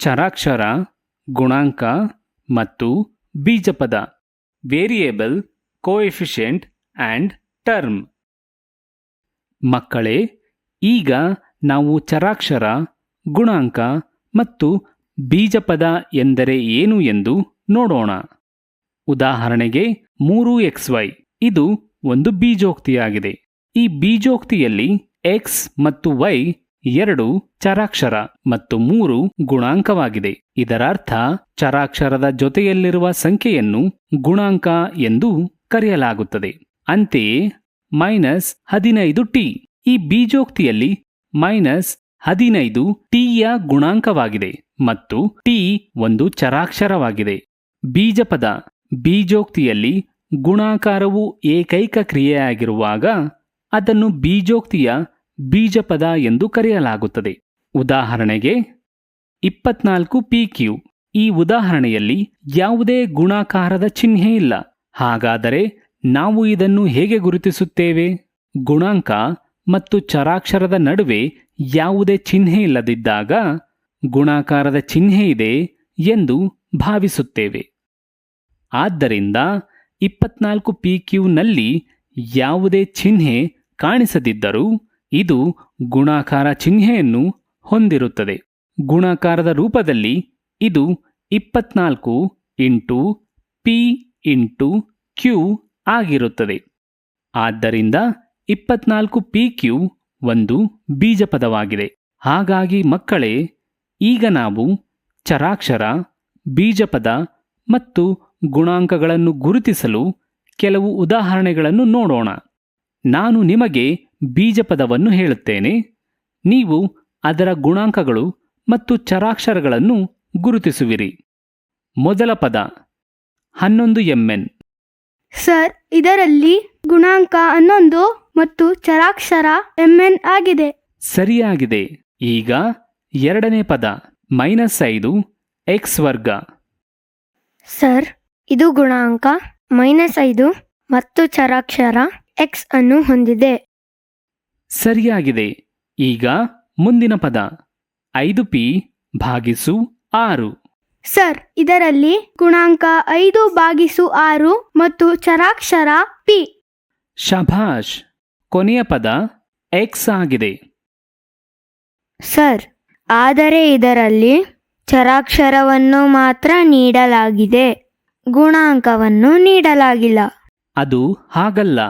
ಚರಾಕ್ಷರ, ಗುಣಾಂಕ ಮತ್ತು ಬೀಜಪದ ವೇರಿಯೇಬಲ್ ಕೋಎಫಿಷಿಯಂಟ್ ಆ್ಯಂಡ್ ಟರ್ಮ್ ಮಕ್ಕಳೇ, ಈಗ ನಾವು ಚರಾಕ್ಷರ, ಗುಣಾಂಕ ಮತ್ತು ಬೀಜಪದ ಎಂದರೆ ಏನು ಎಂದು ನೋಡೋಣ. ಉದಾಹರಣೆಗೆ ಮೂರು ಎಕ್ಸ್ ವೈ, ಇದು ಒಂದು ಬೀಜೋಕ್ತಿಯಾಗಿದೆ. ಈ ಬೀಜೋಕ್ತಿಯಲ್ಲಿ ಎಕ್ಸ್ ಮತ್ತು ವೈ ಎರಡು ಚರಾಕ್ಷರ ಮತ್ತು ಮೂರು ಗುಣಾಂಕವಾಗಿದೆ. ಇದರರ್ಥ, ಚರಾಕ್ಷರದ ಜೊತೆಯಲ್ಲಿರುವ ಸಂಖ್ಯೆಯನ್ನು ಗುಣಾಂಕ ಎಂದು ಕರೆಯಲಾಗುತ್ತದೆ. ಅಂತೆಯೇ, ಮೈನಸ್ ಹದಿನೈದು ಟಿ. ಈ ಬೀಜೋಕ್ತಿಯಲ್ಲಿ ಮೈನಸ್ ಹದಿನೈದು ಟಿಯ ಗುಣಾಂಕವಾಗಿದೆ ಮತ್ತು ಟಿ ಒಂದು ಚರಾಕ್ಷರವಾಗಿದೆ. ಬೀಜಪದ ಬೀಜೋಕ್ತಿಯಲ್ಲಿ ಗುಣಾಕಾರವು ಏಕೈಕ ಕ್ರಿಯೆಯಾಗಿರುವಾಗ ಅದನ್ನು ಬೀಜೋಕ್ತಿಯ ಬೀಜಪದ ಎಂದು ಕರೆಯಲಾಗುತ್ತದೆ. ಉದಾಹರಣೆಗೆ, ಇಪ್ಪತ್ನಾಲ್ಕು ಪಿ ಕ್ಯೂ ಈ ಉದಾಹರಣೆಯಲ್ಲಿ ಯಾವುದೇ ಗುಣಾಕಾರದ ಚಿಹ್ನೆ ಇಲ್ಲ. ಹಾಗಾದರೆ ನಾವು ಇದನ್ನು ಹೇಗೆ ಗುರುತಿಸುತ್ತೇವೆ? ಗುಣಾಂಕ ಮತ್ತು ಚರಾಕ್ಷರದ ನಡುವೆ ಯಾವುದೇ ಚಿಹ್ನೆ ಇಲ್ಲದಿದ್ದಾಗ ಗುಣಾಕಾರದ ಚಿಹ್ನೆ ಇದೆ ಎಂದು ಭಾವಿಸುತ್ತೇವೆ. ಆದ್ದರಿಂದ ಇಪ್ಪತ್ನಾಲ್ಕು ಪಿ ಕ್ಯೂನಲ್ಲಿ ಯಾವುದೇ ಚಿಹ್ನೆ ಕಾಣಿಸದಿದ್ದರೂ ಇದು ಗುಣಾಕಾರ ಚಿಹ್ನೆಯನ್ನು ಹೊಂದಿರುತ್ತದೆ. ಗುಣಾಕಾರದ ರೂಪದಲ್ಲಿ ಇದು ಇಪ್ಪತ್ನಾಲ್ಕು ಇಂಟು ಪಿ ಇಂಟು ಕ್ಯೂ ಆಗಿರುತ್ತದೆ. ಆದ್ದರಿಂದ ಇಪ್ಪತ್ನಾಲ್ಕು ಪಿ ಕ್ಯೂ ಒಂದು ಬೀಜಪದವಾಗಿದೆ. ಹಾಗಾಗಿ ಮಕ್ಕಳೇ, ಈಗ ನಾವು ಚರಾಕ್ಷರ, ಬೀಜಪದ ಮತ್ತು ಗುಣಾಂಕಗಳನ್ನು ಗುರುತಿಸಲು ಕೆಲವು ಉದಾಹರಣೆಗಳನ್ನು ನೋಡೋಣ. ನಾನು ನಿಮಗೆ ಬೀಜಪದವನ್ನು ಹೇಳುತ್ತೇನೆ. ನೀವು ಅದರ ಗುಣಾಂಕಗಳು ಮತ್ತು ಚರಾಕ್ಷರಗಳನ್ನು ಗುರುತಿಸುವಿರಿ. ಮೊದಲ ಪದ ಹನ್ನೊಂದು ಎಂಎನ್. ಸರ್ ಇದರಲ್ಲಿ ಗುಣಾಂಕ ಹನ್ನೊಂದು ಮತ್ತು ಚರಾಕ್ಷರ ಎಂಎನ್ ಆಗಿದೆ. ಸರಿಯಾಗಿದೆ. ಈಗ ಎರಡನೇ ಪದ ಮೈನಸ್ ಐದು ಎಕ್ಸ್ ವರ್ಗ. ಸರ್ ಇದು ಗುಣಾಂಕ ಮೈನಸ್ ಐದು ಮತ್ತು ಚರಾಕ್ಷರ ಎಕ್ಸ್ ಅನ್ನು ಹೊಂದಿದೆ. ಸರಿಯಾಗಿದೆ. ಈಗ ಮುಂದಿನ ಪದ. ಐದು ಪಿ ಭಾಗಿಸು ಆರು. ಸರ್ ಇದರಲ್ಲಿ ಗುಣಾಂಕ ಐದು ಬಾಗಿಸು ಆರು ಮತ್ತು ಚರಾಕ್ಷರ ಪಿ. ಶಭಾಷ್ ಕೊನೆಯ ಪದ ಎಕ್ಸ್ ಆಗಿದೆ. ಸರ್ ಆದರೆ ಇದರಲ್ಲಿ ಚರಾಕ್ಷರವನ್ನು ಮಾತ್ರ ನೀಡಲಾಗಿದೆ. ಗುಣಾಂಕವನ್ನು ನೀಡಲಾಗಿಲ್ಲ. ಅದು ಹಾಗಲ್ಲ.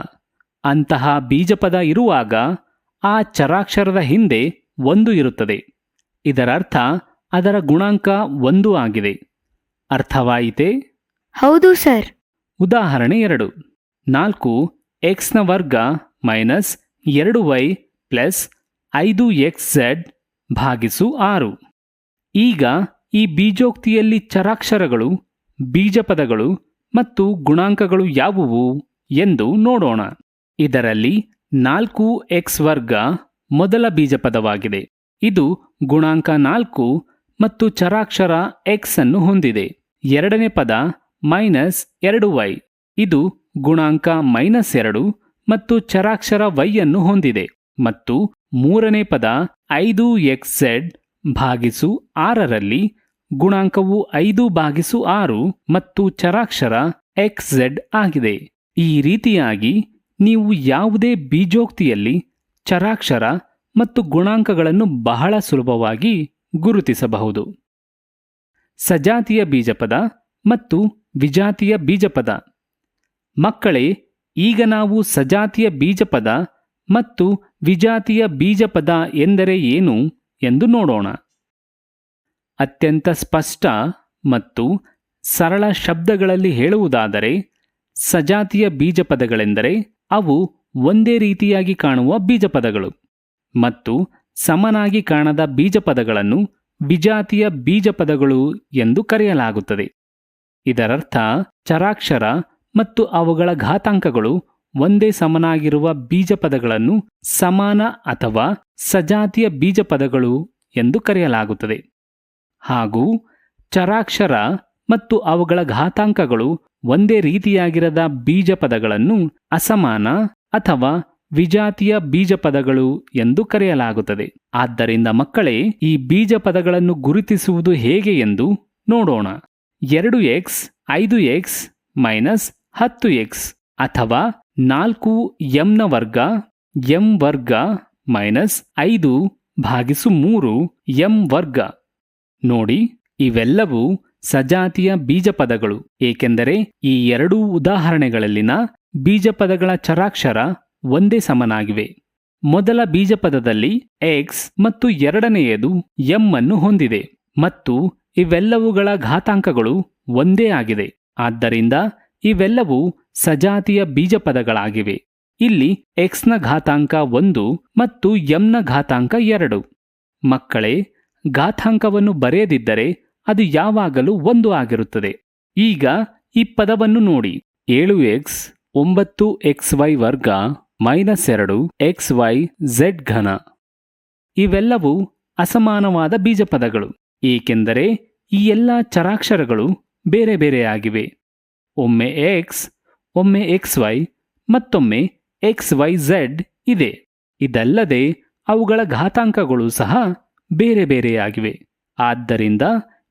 ಅಂತಹ ಬೀಜಪದ ಇರುವಾಗ ಆ ಚರಾಕ್ಷರದ ಹಿಂದೆ ಒಂದು ಇರುತ್ತದೆ. ಇದರರ್ಥ ಅದರ ಗುಣಾಂಕ ಒಂದು ಆಗಿದೆ. ಅರ್ಥವಾಯಿತೇ? ಹೌದು ಸರ್. ಉದಾಹರಣೆ ಎರಡು. ನಾಲ್ಕು ಎಕ್ಸ್ನ ವರ್ಗ ಮೈನಸ್ ಎರಡು ವೈ ಪ್ಲಸ್ ಐದು ಎಕ್ಸ್ ಝೆಡ್ ಭಾಗಿಸು ಆರು. ಈಗ ಈ ಬೀಜೋಕ್ತಿಯಲ್ಲಿ ಚರಾಕ್ಷರಗಳು ಬೀಜಪದಗಳು ಮತ್ತು ಗುಣಾಂಕಗಳು ಯಾವುವು ಎಂದು ನೋಡೋಣ. ಇದರಲ್ಲಿ ನಾಲ್ಕು ಎಕ್ಸ್ ವರ್ಗ ಮೊದಲ ಬೀಜಪದವಾಗಿದೆ. ಇದು ಗುಣಾಂಕ ನಾಲ್ಕು ಮತ್ತು ಚರಾಕ್ಷರ ಎಕ್ಸ್ ಅನ್ನು ಹೊಂದಿದೆ. ಎರಡನೇ ಪದ ಮೈನಸ್ ಎರಡು ವೈ ಇದು ಗುಣಾಂಕ ಮೈನಸ್ ಎರಡು ಮತ್ತು ಚರಾಕ್ಷರ ವೈ ಅನ್ನು ಹೊಂದಿದೆ. ಮತ್ತು ಮೂರನೇ ಪದ ಐದು ಎಕ್ಸ್ ಝೆಡ್ ಭಾಗಿಸು ಆರರಲ್ಲಿ ಗುಣಾಂಕವು ಐದು ಭಾಗಿಸು ಆರು ಮತ್ತು ಚರಾಕ್ಷರ ಎಕ್ಸ್ ಝೆಡ್ ಆಗಿದೆ. ಈ ರೀತಿಯಾಗಿ ನೀವು ಯಾವುದೇ ಬೀಜೋಕ್ತಿಯಲ್ಲಿ ಚರಾಕ್ಷರ ಮತ್ತು ಗುಣಾಂಕಗಳನ್ನು ಬಹಳ ಸುಲಭವಾಗಿ ಗುರುತಿಸಬಹುದು. ಸಜಾತಿಯ ಬೀಜಪದ ಮತ್ತು ವಿಜಾತಿಯ ಬೀಜಪದ. ಮಕ್ಕಳೇ, ಈಗ ನಾವು ಸಜಾತಿಯ ಬೀಜಪದ ಮತ್ತು ವಿಜಾತಿಯ ಬೀಜಪದ ಎಂದರೆ ಏನು ಎಂದು ನೋಡೋಣ. ಅತ್ಯಂತ ಸ್ಪಷ್ಟ ಮತ್ತು ಸರಳ ಶಬ್ದಗಳಲ್ಲಿ ಹೇಳುವುದಾದರೆ, ಸಜಾತಿಯ ಬೀಜಪದಗಳೆಂದರೆ ಅವು ಒಂದೇ ರೀತಿಯಾಗಿ ಕಾಣುವ ಬೀಜಪದಗಳು ಮತ್ತು ಸಮನಾಗಿ ಕಾಣದ ಬೀಜಪದಗಳನ್ನು ವಿಜಾತಿಯ ಬೀಜಪದಗಳು ಎಂದು ಕರೆಯಲಾಗುತ್ತದೆ. ಇದರರ್ಥ, ಚರಾಕ್ಷರ ಮತ್ತು ಅವುಗಳ ಘಾತಾಂಕಗಳು ಒಂದೇ ಸಮನಾಗಿರುವ ಬೀಜಪದಗಳನ್ನು ಸಮಾನ ಅಥವಾ ಸಜಾತಿಯ ಬೀಜಪದಗಳು ಎಂದು ಕರೆಯಲಾಗುತ್ತದೆ. ಹಾಗೂ ಚರಾಕ್ಷರ ಮತ್ತು ಅವುಗಳ ಘಾತಾಂಕಗಳು ಒಂದೇ ರೀತಿಯಾಗಿರದ ಬೀಜಪದಗಳನ್ನು ಅಸಮಾನ ಅಥವಾ ವಿಜಾತಿಯ ಬೀಜ ಪದಗಳು ಎಂದು ಕರೆಯಲಾಗುತ್ತದೆ. ಆದ್ದರಿಂದ ಮಕ್ಕಳೇ, ಈ ಬೀಜ ಪದಗಳನ್ನು ಗುರುತಿಸುವುದು ಹೇಗೆ ಎಂದು ನೋಡೋಣ. ಎರಡು ಎಕ್ಸ್, ಐದು ಎಕ್ಸ್ ಮೈನಸ್ ಹತ್ತು ಎಕ್ಸ್ ಅಥವಾ ನಾಲ್ಕು ಎಂನ ವರ್ಗ ಎಂ ವರ್ಗ ಮೈನಸ್ ಐದು ಭಾಗಿಸು ಮೂರು ಎಂ ವರ್ಗ. ನೋಡಿ, ಇವೆಲ್ಲವೂ ಸಜಾತಿಯ ಬೀಜಪದಗಳು, ಏಕೆಂದರೆ ಈ ಎರಡೂ ಉದಾಹರಣೆಗಳಲ್ಲಿನ ಬೀಜಪದಗಳ ಚರಾಕ್ಷರ ಒಂದೇ ಸಮನಾಗಿವೆ. ಮೊದಲ ಬೀಜಪದದಲ್ಲಿ ಎಕ್ಸ್ ಮತ್ತು ಎರಡನೆಯದು ಎಂ ಅನ್ನು ಹೊಂದಿದೆ ಮತ್ತು ಇವೆಲ್ಲವುಗಳ ಘಾತಾಂಕಗಳು ಒಂದೇ ಆಗಿದೆ. ಆದ್ದರಿಂದ ಇವೆಲ್ಲವೂ ಸಜಾತಿಯ ಬೀಜಪದಗಳಾಗಿವೆ. ಇಲ್ಲಿ ಎಕ್ಸ್ನ ಘಾತಾಂಕ ಒಂದು ಮತ್ತು ಎಂನ ಘಾತಾಂಕ ಎರಡು. ಮಕ್ಕಳೇ, ಘಾತಾಂಕವನ್ನು ಬರೆಯದಿದ್ದರೆ ಅದು ಯಾವಾಗಲೂ ಒಂದು ಆಗಿರುತ್ತದೆ. ಈಗ ಈ ಪದವನ್ನು ನೋಡಿ. ಏಳು ಎಕ್ಸ್, ಒಂಬತ್ತು ಎಕ್ಸ್ ವೈ ವರ್ಗ ಮೈನಸ್ ಎರಡು ಎಕ್ಸ್ ವೈ ಝೆಡ್ ಘನ. ಇವೆಲ್ಲವೂ ಅಸಮಾನವಾದ ಬೀಜಪದಗಳು. ಏಕೆಂದರೆ ಈ ಎಲ್ಲ ಚರಾಕ್ಷರಗಳು ಬೇರೆ ಬೇರೆಯಾಗಿವೆ ಒಮ್ಮೆ ಎಕ್ಸ್ ಒಮ್ಮೆ ಎಕ್ಸ್ ವೈ, ಮತ್ತೊಮ್ಮೆ ಎಕ್ಸ್ ವೈ ಝೆಡ್ ಇದೆ. ಇದಲ್ಲದೆ ಅವುಗಳ ಘಾತಾಂಕಗಳು ಸಹ ಬೇರೆ ಬೇರೆಯಾಗಿವೆ ಆದ್ದರಿಂದ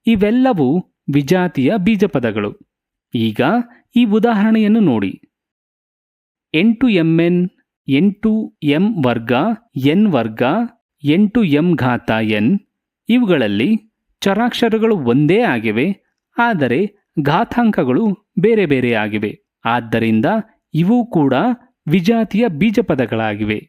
ಇವೆಲ್ಲವೂ ವಿಜಾತಿಯ ಬೀಜಪದಗಳು. ಈಗ ಈ ಉದಾಹರಣೆಯನ್ನು ನೋಡಿ. ಎಂಟು ಎಂಎನ್, ಎಂಟು ಎಂ ವರ್ಗ, ಎನ್ ವರ್ಗ, ಎಂಟು ಎಂ ಘಾತ ಎನ್, ಇವುಗಳಲ್ಲಿ ಚರಾಕ್ಷರಗಳು ಒಂದೇ ಆಗಿವೆ, ಆದರೆ ಘಾತಾಂಕಗಳು ಬೇರೆ ಬೇರೆ ಆಗಿವೆ. ಆದ್ದರಿಂದ ಇವು ಕೂಡ ವಿಜಾತಿಯ ಬೀಜಪದಗಳಾಗಿವೆ.